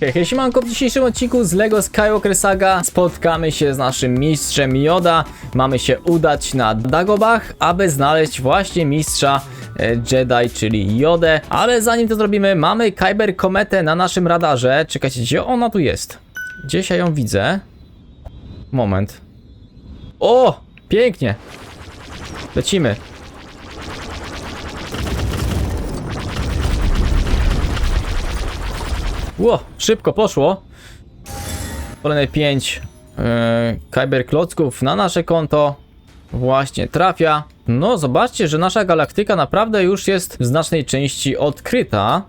Hej, siemanko, w dzisiejszym odcinku z LEGO Skywalker Saga spotkamy się z naszym mistrzem Yoda. Mamy się udać na Dagobah, aby znaleźć właśnie mistrza e, Jedi, czyli Jodę. Ale zanim to zrobimy, mamy Kyber Kometę na naszym radarze. Czekajcie, gdzie ona tu jest? Gdzieś ja ją widzę. Moment. O! Pięknie! Lecimy. Ło, szybko poszło. Kolejne 5 yy, Kyber klocków na nasze konto. Właśnie trafia. No, zobaczcie, że nasza galaktyka naprawdę już jest w znacznej części odkryta.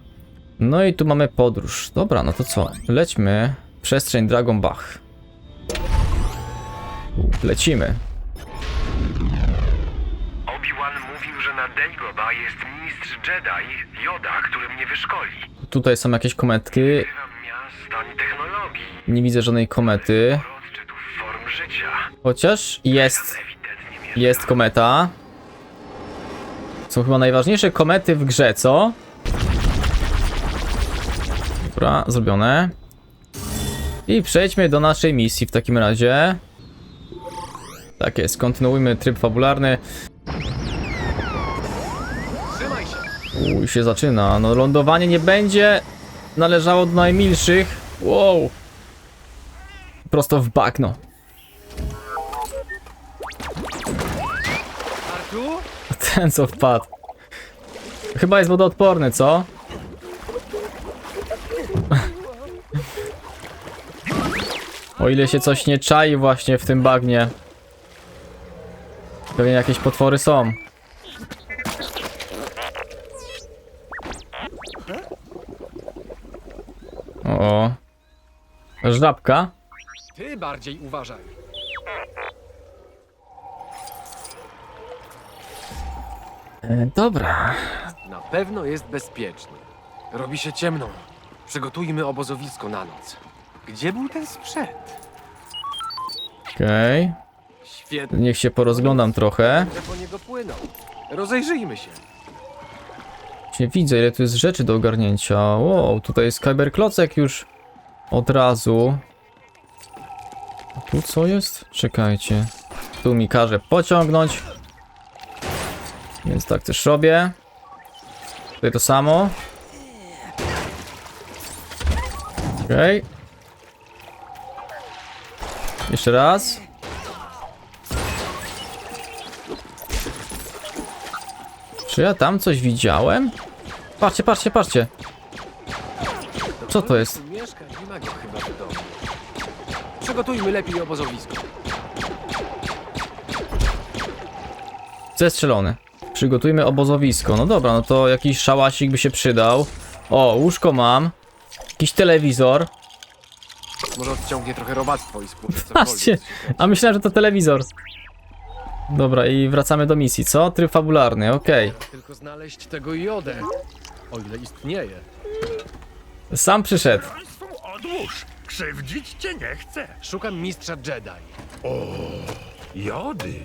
No i tu mamy podróż. Dobra, no to co? Lećmy. Przestrzeń Dragon Bach. Lecimy. Obi-Wan mówił, że na Dagobah jest mistrz Jedi, Yoda, który mnie wyszkoli. Tutaj są jakieś kometki. Nie widzę żadnej komety. Chociaż jest Jest kometa. Są chyba najważniejsze komety w grze, co? Dobra, zrobione. I przejdźmy do naszej misji w takim razie. Tak jest, kontynuujmy tryb fabularny. Uj, się zaczyna. No lądowanie nie będzie należało do najmilszych. Wow. Prosto w bagno. Ten co wpadł. Chyba jest wodoodporny, co? O ile się coś nie czai właśnie w tym bagnie. Pewnie jakieś potwory są. Żabka. Ty bardziej uważaj. E, dobra. Na pewno jest bezpiecznie. Robi się ciemno. Przygotujmy obozowisko na noc. Gdzie był ten sprzęt? Okej. Świetnie, Niech się porozglądam trochę. że po niego płyną. Rozejrzyjmy się. Nie widzę, ile tu jest rzeczy do ogarnięcia. Wow, tutaj jest Kyber Klocek już od razu. A tu co jest? Czekajcie. Tu mi każe pociągnąć. Więc tak też robię. Tutaj to samo. Okej. Jeszcze raz. Czy ja tam coś widziałem? Patrzcie, patrzcie, patrzcie. Co to jest? Przygotujmy lepiej obozowisko. Zestrzelony. Przygotujmy obozowisko. No dobra, no to jakiś szałasik by się przydał. O, łóżko mam. Jakiś telewizor. Może odciągnie trochę robactwo i cokolwiek. Patrzcie, a myślałem, że to telewizor. Dobra, i wracamy do misji, co? Tryb fabularny, okej. Tylko znaleźć tego jodę. O ile istnieje. Sam przyszedł. Państwu odłóż! Krzywdzić cię nie chcę! Szukam mistrza Jedi. Jody!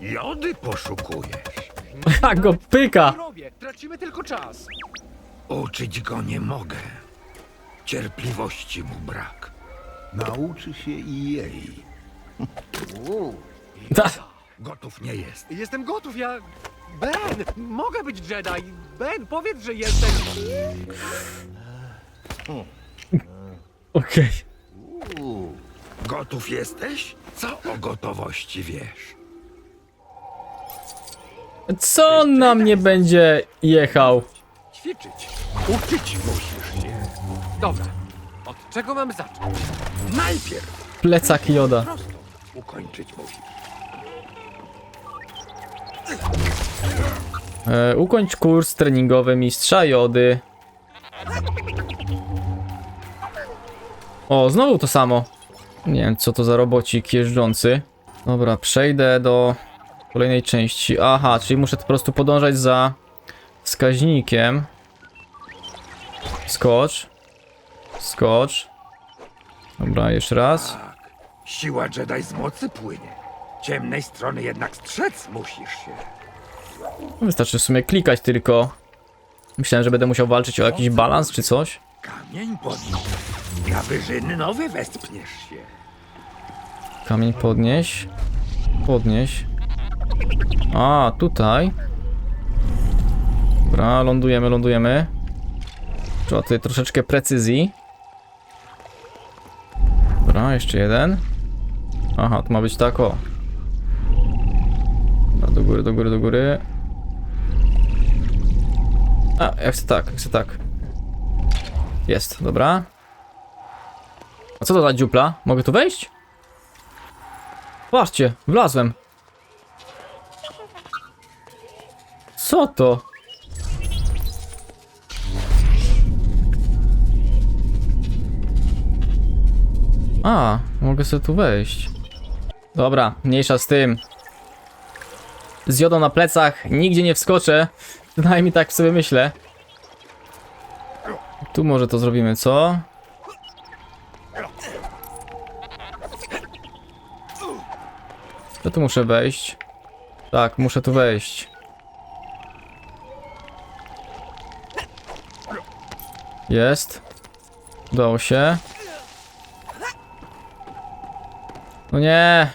Jody poszukujesz! Jak go pyka! Robię, tracimy tylko czas. Uczyć go nie mogę. Cierpliwości mu brak. Nauczy się i jej. Ta, Gotów nie jest. Jestem gotów, ja... Ben, mogę być Jedi. Ben, powiedz, że jesteś... okej. Gotów jesteś? Co o gotowości wiesz? Co on na mnie będzie jechał? Ćwiczyć. Uczyć musisz się. Dobra. Od czego mamy zacząć? Najpierw Plecak Joda. prosto ukończyć musisz. E, ukończ kurs treningowy mistrza Jody. O, znowu to samo. Nie wiem, co to za robocik jeżdżący. Dobra, przejdę do kolejnej części. Aha, czyli muszę po prostu podążać za wskaźnikiem. Skocz. Skocz. Dobra, jeszcze raz. Tak. Siła Jedi z mocy płynie. Ciemnej strony jednak strzec musisz się. Wystarczy w sumie klikać tylko. Myślałem, że będę musiał walczyć o jakiś balans czy coś. Kamień podnieść. Na wyżyny nowy wespniesz się. Kamień podnieś. Podnieś. A, tutaj. Dobra, lądujemy, lądujemy. Trzeba tutaj troszeczkę precyzji. Dobra, jeszcze jeden. Aha, to ma być tak o. Dobra, do góry, do góry, do góry. A, ja chcę tak, ja chcę tak. Jest, dobra. A co to za dziupla? Mogę tu wejść? Patrzcie, wlazłem. Co to? A, mogę sobie tu wejść. Dobra, mniejsza z tym. Z jodą na plecach nigdzie nie wskoczę. Przynajmniej tak sobie myślę. Tu może to zrobimy, co? Ja tu muszę wejść. Tak, muszę tu wejść. Jest. Udało się. No nie.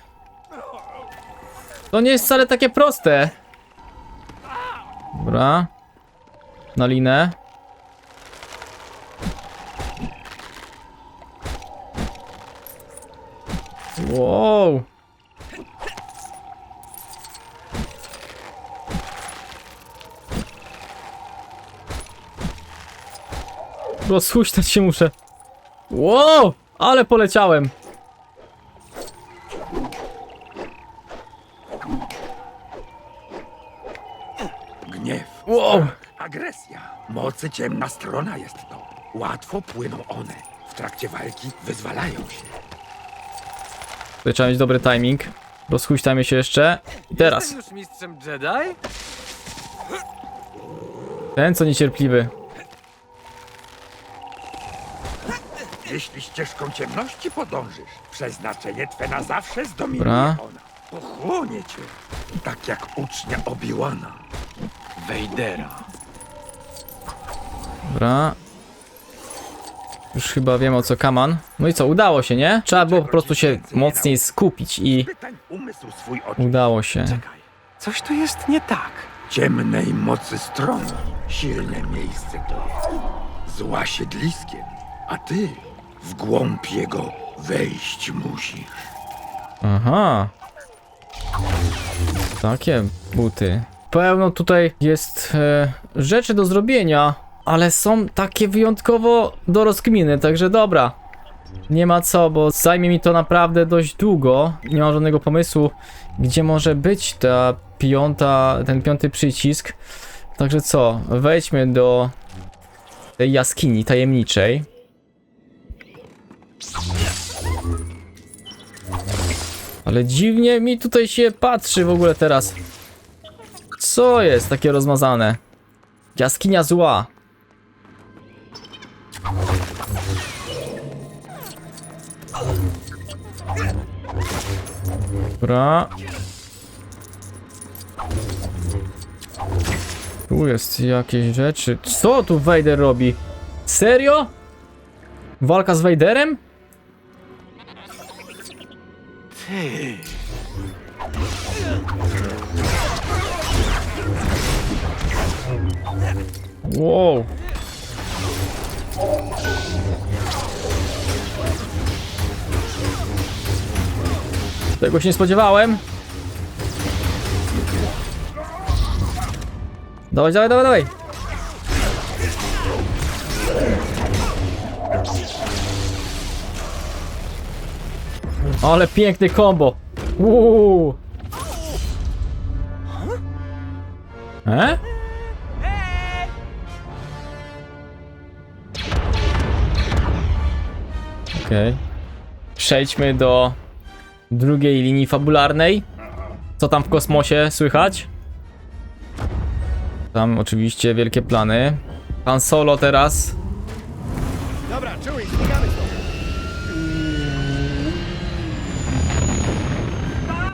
To nie jest wcale takie proste. Dobra. Na linę. Wow. Rozhuśtać się muszę. Wow, ale poleciałem. Gniew, Wow. agresja. Mocy ciemna strona jest to. Łatwo płyną one. W trakcie walki wyzwalają się. Tutaj trzeba mieć dobry timing. Rozhuśtajmy się jeszcze. I teraz. Jestem już mistrzem Jedi? Ten co niecierpliwy. Jeśli ścieżką ciemności podążysz, przeznaczenie twe na zawsze zdominuje Dobra. ona. Pochłonie cię. Tak jak ucznia Obi-Wana. Wejdera. Dobra. Już chyba wiem o co kaman. No i co, udało się, nie? Trzeba było po prostu się mocniej skupić i Pytań umysł swój oczu. udało się. Czekaj. Coś tu jest nie tak. Ciemnej mocy strony. Silne miejsce to jest. Zła siedliskiem. A ty w głąb jego wejść musisz. Aha. Takie buty. Pełno tutaj jest e, rzeczy do zrobienia, ale są takie wyjątkowo do rozkminy, także dobra. Nie ma co, bo zajmie mi to naprawdę dość długo. Nie mam żadnego pomysłu, gdzie może być ta piąta, ten piąty przycisk. Także co, wejdźmy do tej jaskini tajemniczej. Ale dziwnie mi tutaj się patrzy w ogóle teraz. Co jest takie rozmazane? Jaskinia zła. Dobra. Tu jest jakieś rzeczy. Co tu Vader robi? Serio? Walka z Vaderem? Ty. Wow. Tego się nie spodziewałem. Dawaj, dawaj, dawaj, dawaj. Ale piękny combo. Uuu. E? Okej. Przejdźmy do drugiej linii fabularnej. Co tam w kosmosie słychać? Tam oczywiście wielkie plany. Han Solo teraz. Dobra, czuj, zbiegamy stąd.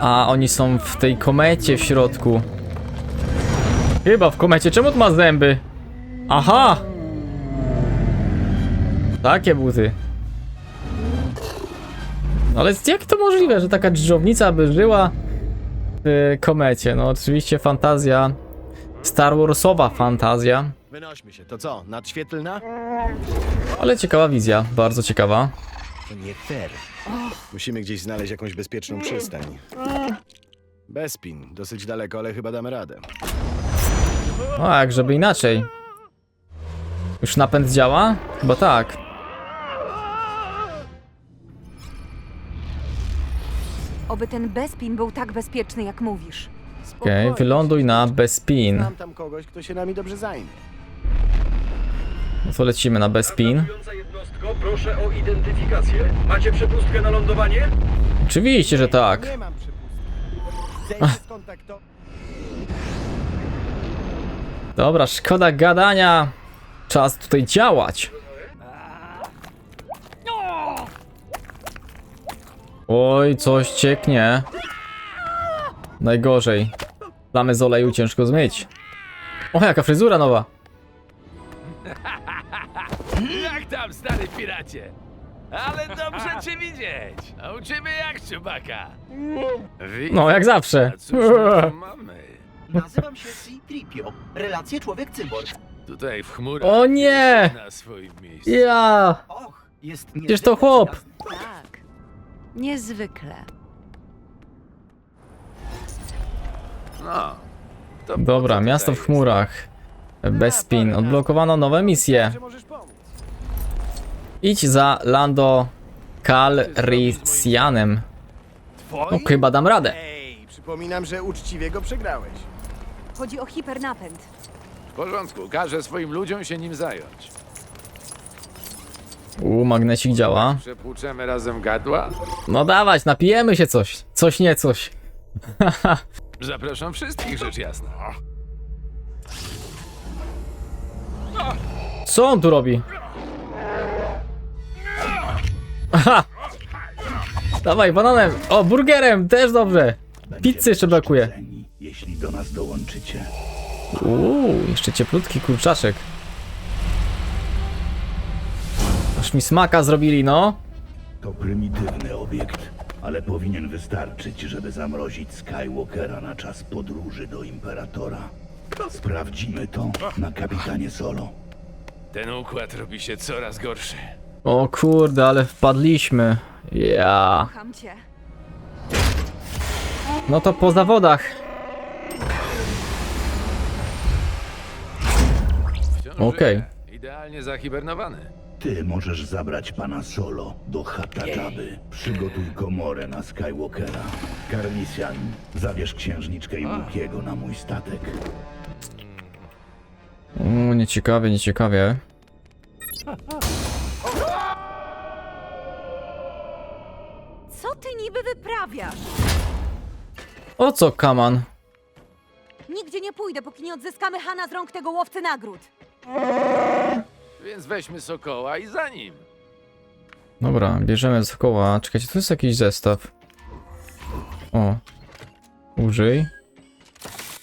A oni są w tej komecie w środku. Chyba w komecie. Czemu to ma zęby? Aha! Takie buty. No ale jak to możliwe, że taka dżdżownica by żyła w komecie? No oczywiście fantazja, Star Warsowa fantazja, Wynośmy się. To co, nadświetlna? ale ciekawa wizja, bardzo ciekawa. To nie fair. Musimy gdzieś znaleźć jakąś bezpieczną przystań. Bespin. Dosyć daleko, ale chyba damy radę. No jak, żeby inaczej. Już napęd działa? Chyba tak. Oby ten Bespin był tak bezpieczny, jak mówisz. Okej, Spokojnie. wyląduj na Bespin. Znam tam kogoś, kto się nami dobrze zajmie. To lecimy na jednostko, proszę o identyfikację. Macie przepustkę na lądowanie? Oczywiście, że tak. Nie mam przepustki. Dobra, szkoda gadania. Czas tutaj działać. Oj, coś cieknie. Najgorzej. Plamy z oleju ciężko zmyć. O, jaka fryzura nowa. Jak tam, stary piracie? Ale dobrze cię widzieć. A u ciebie jak, czubaka? No, jak zawsze. A cóż my tu mamy? Nazywam się C-Tripio. Relacje człowiek-cyborg. Tutaj w chmurach. O nie! Na swoim miejscu. Ja! Och, jest Przecież to chłop. Tak. Niezwykle. No. To Dobra, po co miasto w chmurach. Bespin. Odblokowano nowe misje. Czy możesz pomóc? Idź za Lando Calrissianem. No chyba dam radę. Ej, przypominam, że uczciwie go przegrałeś. Chodzi o hipernapęd. W porządku, każę swoim ludziom się nim zająć. U, magnesik działa. Przepłuczemy razem gadła? No dawać, napijemy się coś. Coś nie coś. Zapraszam wszystkich, rzecz jasna. Co on tu robi? Aha! Dawaj, bananem! O, burgerem! Też dobrze! Pizzy jeszcze brakuje. Jeśli do nas dołączycie. Uuu, jeszcze cieplutki kurczaczek. Aż mi smaka zrobili, no. To prymitywny obiekt, ale powinien wystarczyć, żeby zamrozić Skywalkera na czas podróży do Imperatora. Sprawdzimy to na kapitanie Solo. Ten układ robi się coraz gorszy. O kurde, ale wpadliśmy. Ja. Kocham cię. No to po zawodach. Wciąż Okej. żyje. Idealnie zahibernowany. Ty możesz zabrać pana Solo do Hatta Jaby. Przygotuj komorę na Skywalkera. Carnisian, zabierz księżniczkę i Łukiego na mój statek. Uuu, nieciekawie, nieciekawie. Co ty niby wyprawiasz? O co, Kaman? Nigdzie nie pójdę, póki nie odzyskamy Hana z rąk tego łowcy nagród. Więc weźmy Sokoła i za nim. Dobra, bierzemy z koła. Czekajcie, tu jest jakiś zestaw. O. Użyj.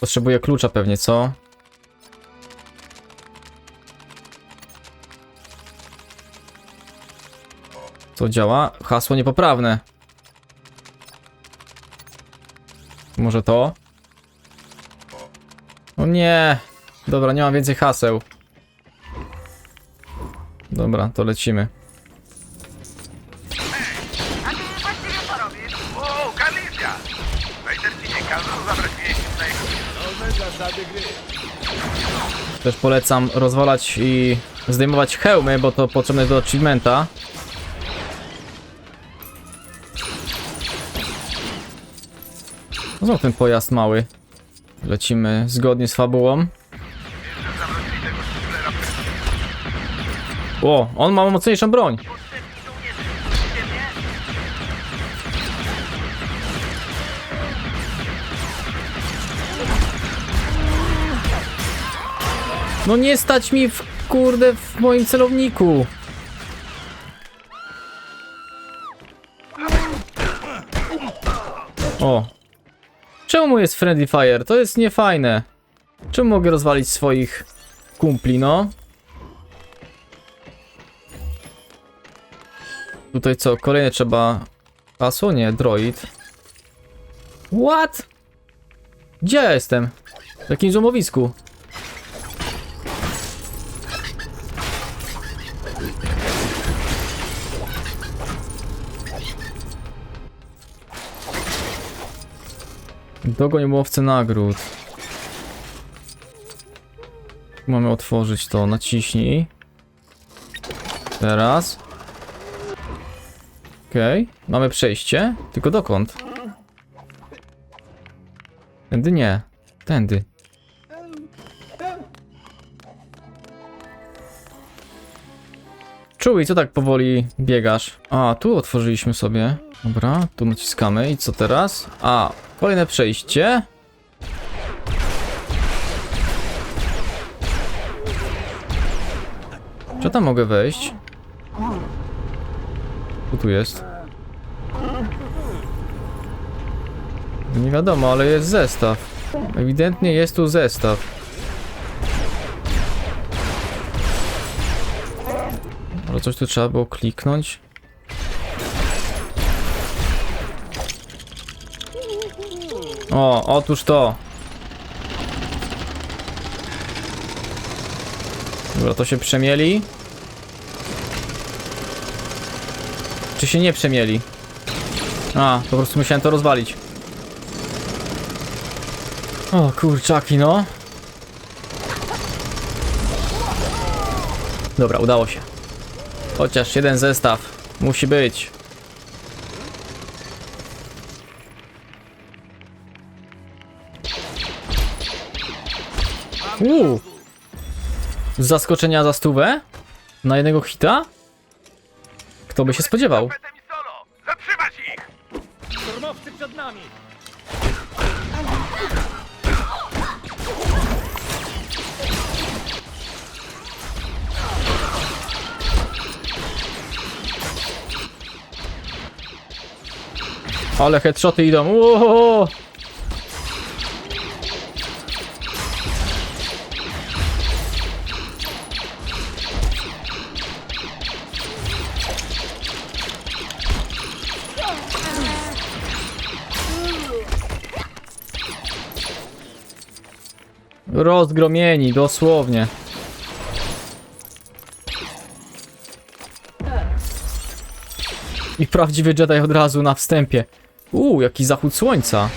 Potrzebuję klucza pewnie, co? Co działa? Hasło niepoprawne. Może to? O nie! Dobra, nie mam więcej haseł. Dobra, to lecimy. Też polecam rozwalać i zdejmować hełmy, bo to potrzebne do achievementa. Znowu ten pojazd mały. Lecimy zgodnie z fabułą. O, on ma mocniejszą broń. No nie stać mi w kurde w moim celowniku. O. Czemu jest Friendly Fire? To jest niefajne. Czemu mogę rozwalić swoich kumpli, no? Tutaj co? Kolejne trzeba Hasło? Nie, droid. What? Gdzie ja jestem? W jakim złomowisku? Dogoń łowcę nagród. Mamy otworzyć to. Naciśnij. Teraz. Okej. Mamy przejście. Tylko dokąd? Tędy nie. Tędy. Czuj, co tak powoli biegasz? A, tu otworzyliśmy sobie. Dobra, tu naciskamy. I co teraz? A, kolejne przejście. Czy tam mogę wejść? Co tu jest? Nie wiadomo, ale jest zestaw. Ewidentnie jest tu zestaw. Coś tu trzeba było kliknąć. O, otóż to. Dobra, to się przemieli. Czy się nie przemieli? A, po prostu musiałem to rozwalić. O kurczaki, no. Dobra, udało się. Chociaż jeden zestaw musi być. Uuu. Z zaskoczenia za stówę? Na jednego hita? Kto by się spodziewał? Zatrzymać ich! Szturmowcy przed nami! Ale headshoty idą. Uuu. Rozgromieni, dosłownie. I prawdziwy Jedi od razu na wstępie. Uuu, jaki zachód słońca.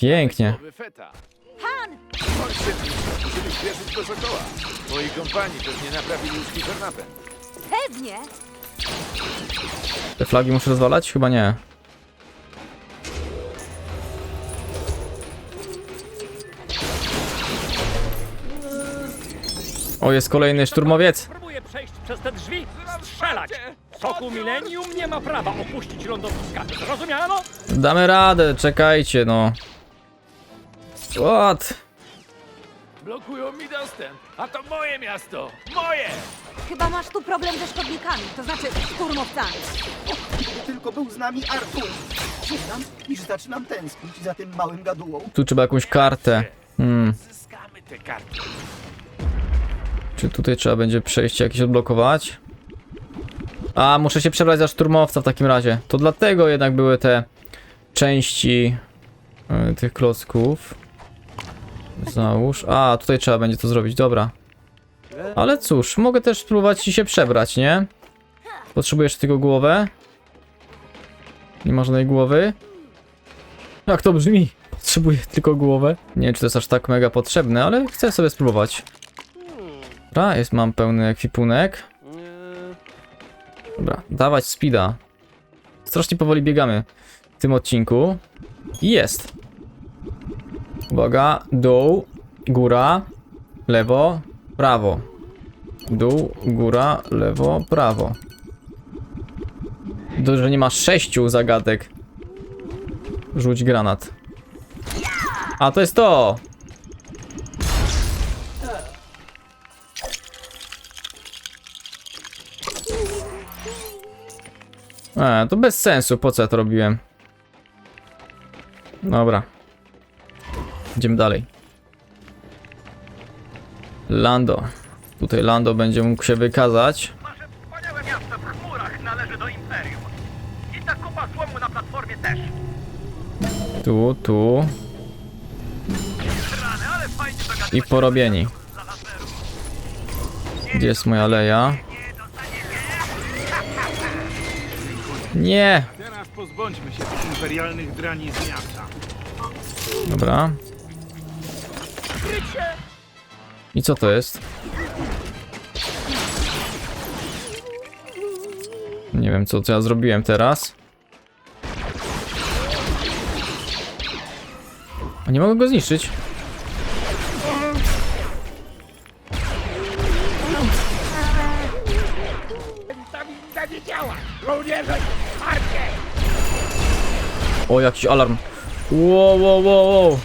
Pięknie. musimy śpieszyć do Sokoła. Moi kompanii pewnie naprawili już. Pewnie. Te flagi muszę rozwalać? Chyba nie. O, jest kolejny szturmowiec. Próbuję przejść przez te drzwi, strzelać! Soku Millennium nie ma prawa opuścić lądowiska. Zrozumiano? Damy radę, czekajcie, no. What? Blokują mi dostęp. A to moje miasto! Moje! Chyba masz tu problem ze szkodnikami, to znaczy szturmowcami. Gdyby tylko był z nami Artur. Przyznam, iż zaczynam tęsknić za tym małym gadułą. Tu trzeba jakąś kartę. Hmm. Zyskamy te karty. Czy tutaj trzeba będzie przejście jakieś odblokować? A, muszę się przebrać za szturmowca w takim razie. To dlatego jednak były te części y, tych klocków. Załóż. A, tutaj trzeba będzie to zrobić, dobra. Ale cóż, mogę też spróbować ci się przebrać, nie? Potrzebujesz tylko głowę? Nie ma żadnej głowy? Jak to brzmi? Potrzebuję tylko głowę. Nie wiem, czy to jest aż tak mega potrzebne, ale chcę sobie spróbować. Dobra, jest, mam pełny ekwipunek. Dobra, dawać speeda. Strasznie powoli biegamy w tym odcinku. I Jest. Uwaga, dół, góra, lewo, prawo. Dół, góra, lewo, prawo. Dobrze, że nie ma sześciu zagadek. Rzuć granat. A to jest to! E, to bez sensu, po co ja to robiłem? Dobra. Idziemy dalej. Lando. Tutaj Lando będzie mógł się wykazać. Wspaniałe miasto w chmurach należy do Imperium. I ta kupa złomu na platformie też. Tu, tu. I porobieni. Gdzie jest moja aleja? Nie! Teraz pozbądźmy się tych imperialnych drani z miasta. Dobra. I co to jest? Nie wiem, co, co ja zrobiłem teraz. A nie mogę go zniszczyć. O, jakiś alarm. Wow, wow, wow, wow.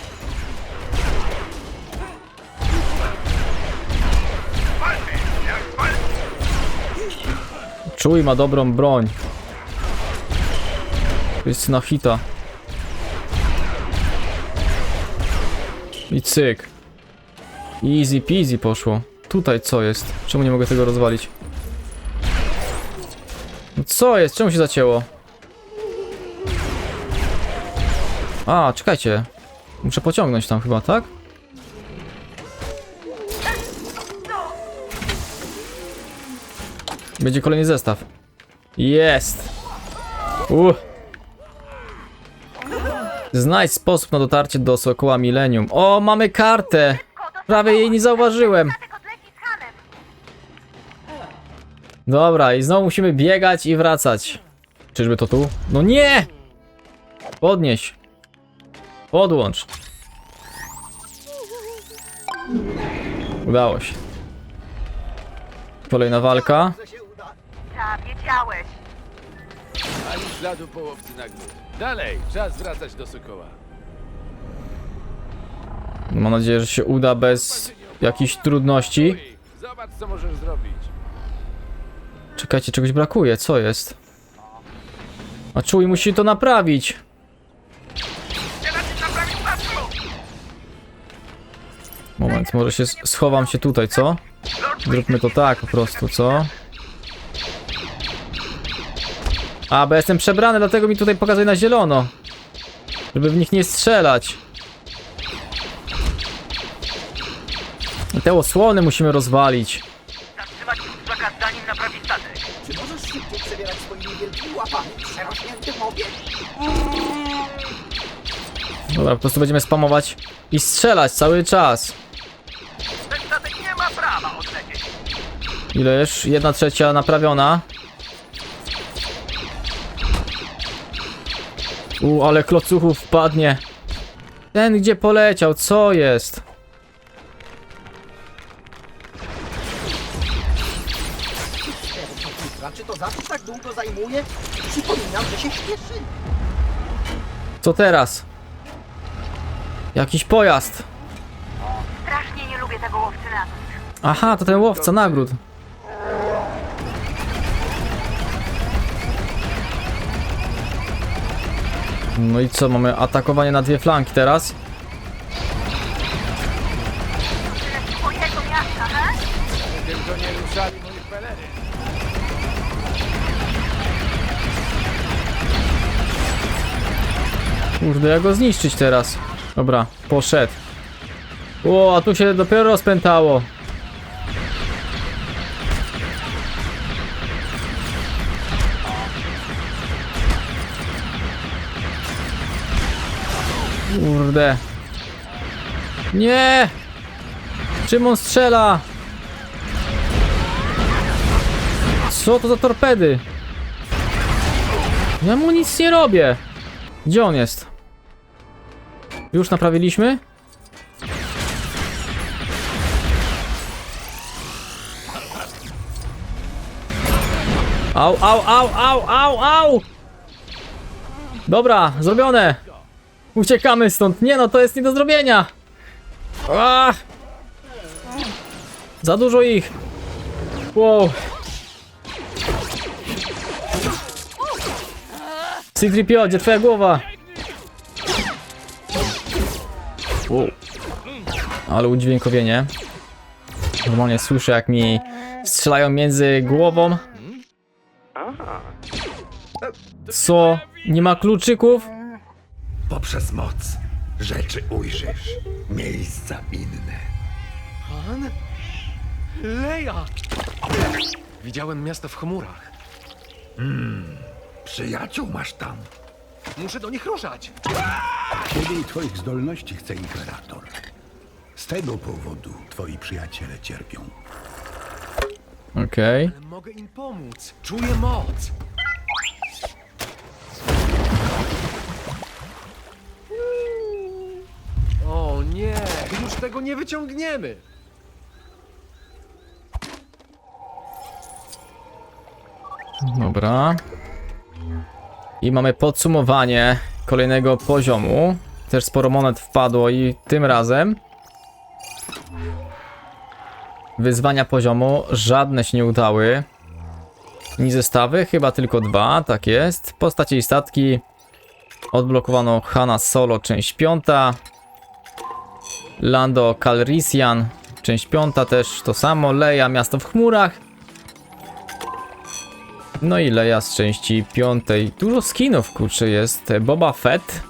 Czuj ma dobrą broń. Jest na hita. I cyk. Easy peasy poszło. Tutaj co jest? Czemu nie mogę tego rozwalić? No co jest? Czemu się zacięło? A, czekajcie. Muszę pociągnąć tam chyba, tak? Będzie kolejny zestaw. Jest! Uh. Znajdź sposób na dotarcie do Sokoła Millennium. O, mamy kartę! Prawie jej nie zauważyłem. Dobra, i znowu musimy biegać i wracać. Czyżby to tu? No nie! Podnieś. Podłącz. Udało się. Kolejna walka. Ani śladu połowcy nagród. Dalej, czas wracać do Sokoła. Mam nadzieję, że się uda bez jakichś trudności. Zobacz, co możesz zrobić. Czekajcie, czegoś brakuje, co jest? A czuj, musi to naprawić. Moment, może się schowam się tutaj, co? Zróbmy to tak po prostu, co? A, bo jestem przebrany, dlatego mi tutaj pokazuje na zielono. Żeby w nich nie strzelać. I te osłony musimy rozwalić. Dobra, po prostu będziemy spamować i strzelać cały czas. Ten statek nie ma prawa odlecieć. Ileż? Jedna trzecia naprawiona. U, ale klocuchów wpadnie. Ten gdzie poleciał, co jest? Czy to zawsze tak długo zajmuje? Przypominam, że się śpieszy. Co teraz? Jakiś pojazd. Strasznie nie lubię tego łowcy na Aha, to ten łowca nagród. No i co, mamy atakowanie na dwie flanki teraz? Twojego miasta, he? Tylko nie ruszali moich pelery. Kurde, jak go zniszczyć teraz? Dobra, poszedł. O, a tu się dopiero rozpętało. Kurde. Nie! Czym on strzela? Co to za torpedy? Ja mu nic nie robię. Gdzie on jest? Już naprawiliśmy? Au, au, au, au, au, au! Dobra, zrobione! Uciekamy stąd. Nie no, to jest nie do zrobienia! Ah! Za dużo ich! Wow! C-3PO, gdzie twoja głowa? Wow. Ale udźwiękowienie. Normalnie słyszę jak mi strzelają między głową. Co? Nie ma kluczyków? Poprzez moc rzeczy ujrzysz, miejsca inne. Han? Leja! Widziałem miasto w chmurach. Przyjaciół masz tam. Muszę do nich ruszać. Ciebie i twoich zdolności chce Imperator. Z tego powodu twoi przyjaciele cierpią. Okej. Ale mogę im pomóc. Czuję moc. O nie, już tego nie wyciągniemy. Dobra. I mamy podsumowanie kolejnego poziomu. Też sporo monet wpadło i tym razem wyzwania poziomu żadne się nie udały. Ni zestawy, chyba tylko dwa, tak jest. Postacie i statki. Odblokowano Hanna Solo, część piąta. Lando Calrissian, część piąta też to samo. Leia, Miasto w chmurach. No i Leia z części piątej. Dużo skinów, kurczę, jest. Boba Fett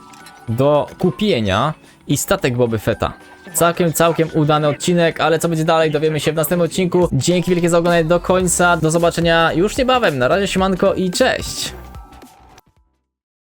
do kupienia i statek Boby Fetta. Całkiem, całkiem udany odcinek, ale co będzie dalej dowiemy się w następnym odcinku. Dzięki wielkie za oglądanie do końca. Do zobaczenia już niebawem. Na razie siemanko i cześć!